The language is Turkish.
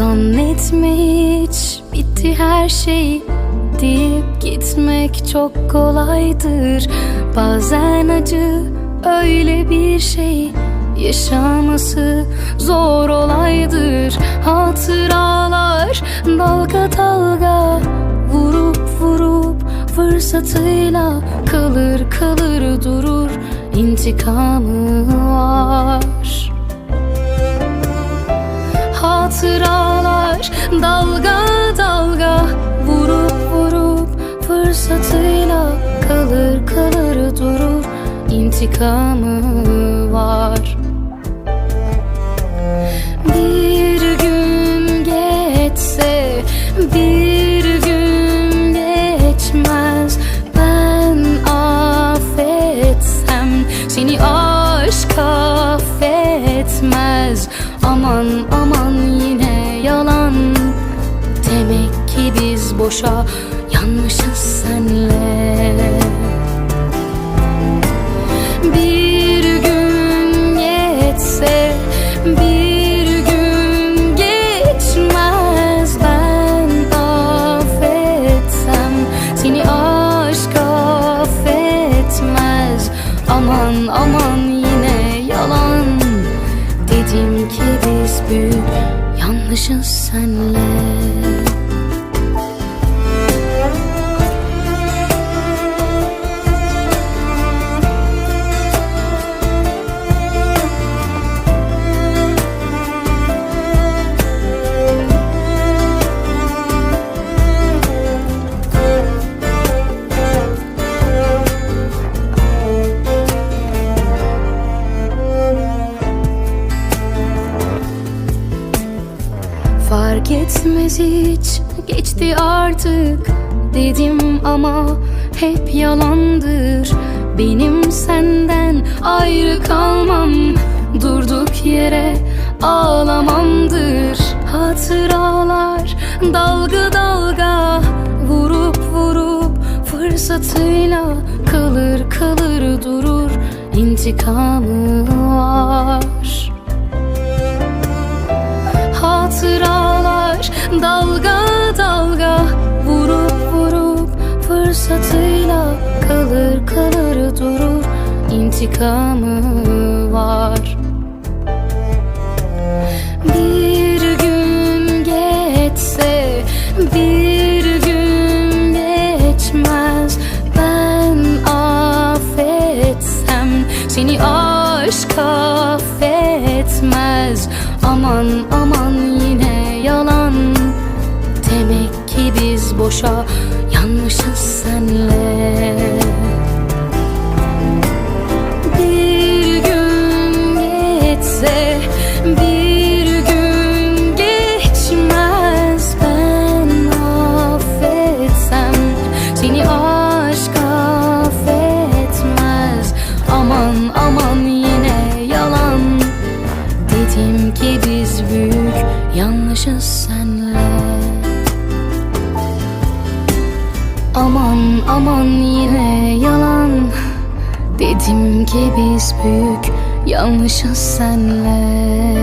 etme hiç bitti her şey deyip gitmek çok kolaydır. Bazen acı öyle bir şey yaşaması zor olaydır. Hatıralar dalga dalga vurup vurup fırsatıyla kalır kalır durur intikamı var. Hatıralar dalga dalga vurup vurup fırsatıyla kalır kalır durur. İntikamı var. Bir gün geçse bir gün geçmez. Ben affetsem seni aşk affetmez. Aman aman yine yalan boşa yanmışız senle. Bir gün geçse bir gün geçmez. Ben affetsem seni aşk affetmez. Aman aman yine yalan. Dedim ki biz büyük yanlışız senle Fark etmez hiç. Geçti artık dedim ama hep yalandır. Benim senden ayrı kalmam. Durduk yere ağlamamdır. Hatıralar dalga dalga vurup vurup fırsatıyla kalır kalır durur intikamı var dalga dalga vurup vurup fırsatıyla kalır kalır durur. İntikamı var. Bir gün geçse bir gün geçmez. Ben affetsem seni aşk affetmez. Aman aman boşa yanmışız senle. Bir gün geçse bir gün geçmez. Ben affetsem seni aşk affetmez. Aman aman yine yalan. Dedim ki biz büyük yanlışız senle aman aman yine yalan. Dedim ki biz büyük yanlışız senle